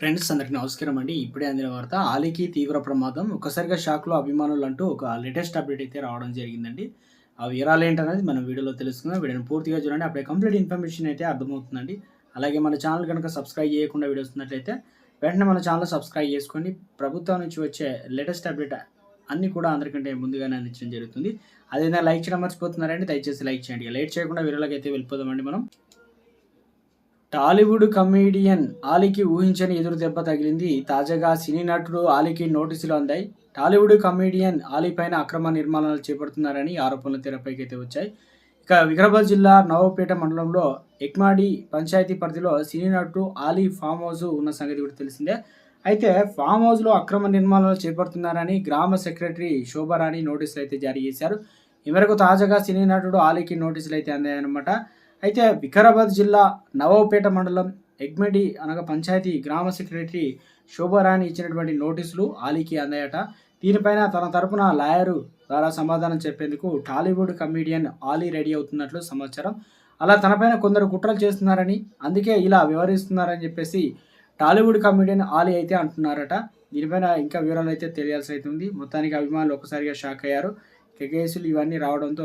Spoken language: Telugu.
ఫ్రెండ్స్ అందరికి నమస్కారం అండి. ఇప్పుడే అందిన వార్త ఆలీకి తీవ్ర ప్రమాదం. ఒక్కసారిగా షాక్లో అభిమానులు అంటూ ఒక లేటెస్ట్ అప్డేట్ అయితే రావడం జరిగిందండి. ఆ వివరాలు ఏంటనేది మనం వీడియోలో తెలుసుకుందాం. వీడియోని పూర్తిగా చూడండి. అప్పుడే కంప్లీట్ ఇన్ఫర్మేషన్ అయితే అర్థమవుతుందండి. అలాగే మన ఛానల్ కనుక సబ్స్క్రైబ్ చేయకుండా వీడియో వస్తున్నట్లయితే వెంటనే మన ఛానల్ సబ్స్క్రైబ్ చేసుకోండి ప్రభుత్వం నుంచి వచ్చే లేటెస్ట్ అప్డేట్ అన్నీ కూడా అందరికంటే ముందుగానే అందించడం జరుగుతుంది. అదేవిధంగా లైక్ చేయడం మర్చిపోతున్నారండి. దయచేసి లైక్ చేయండి. లైట్ లేట్ చేయకుండా వీడియోలోకి అయితే వెళ్ళిపోదామండి మనం. టాలీవుడ్ కమీడియన్ ఆలీకి ఊహించని ఎదురు దెబ్బ తగిలింది. తాజాగా సినీ నటుడు ఆలీకి నోటీసులు అందాయి. టాలీవుడ్ కమీడియన్ ఆలీ పైన అక్రమ నిర్మాణాలు చేపడుతున్నారని ఆరోపణలు తెరపైకి అయితే వచ్చాయి. ఇక వికారాబాద్ జిల్లా నవపేట మండలంలో ఎక్మాడి పంచాయతీ పరిధిలో సినీ నటుడు ఆలీ ఫామ్ హౌస్ ఉన్న సంగతి కూడా తెలిసిందే. అయితే ఫామ్ హౌస్లో అక్రమ నిర్మాణాలు చేపడుతున్నారని గ్రామ సెక్రటరీ శోభారాణి నోటీసులు అయితే జారీ చేశారు. ఈ మేరకు తాజాగా సినీ నటుడు ఆలీకి నోటీసులు అయితే అందాయన్నమాట. అయితే వికారాబాద్ జిల్లా నవాబ్పేట మండలం ఎగ్మెడి అనగా పంచాయతీ గ్రామ సెక్రటరీ శోభారాణి ఇచ్చినటువంటి నోటీసులు ఆలీకి అందాయట. దీనిపైన తన తరపున లాయరు ద్వారా సమాధానం చెప్పేందుకు టాలీవుడ్ కమీడియన్ ఆలీ రెడీ అవుతున్నట్లు సమాచారం. అలా తనపైన కొందరు కుట్రలు చేస్తున్నారని అందుకే ఇలా వివరిస్తున్నారని చెప్పేసి టాలీవుడ్ కమీడియన్ ఆలీ అయితే అంటున్నారట. దీనిపైన ఇంకా వివరాలు అయితే తెలియాల్సి అయితే ఉంది. మొత్తానికి అభిమానులు ఒక్కసారిగా షాక్ అయ్యారు. కేకేసులు ఇవన్నీ రావడంతో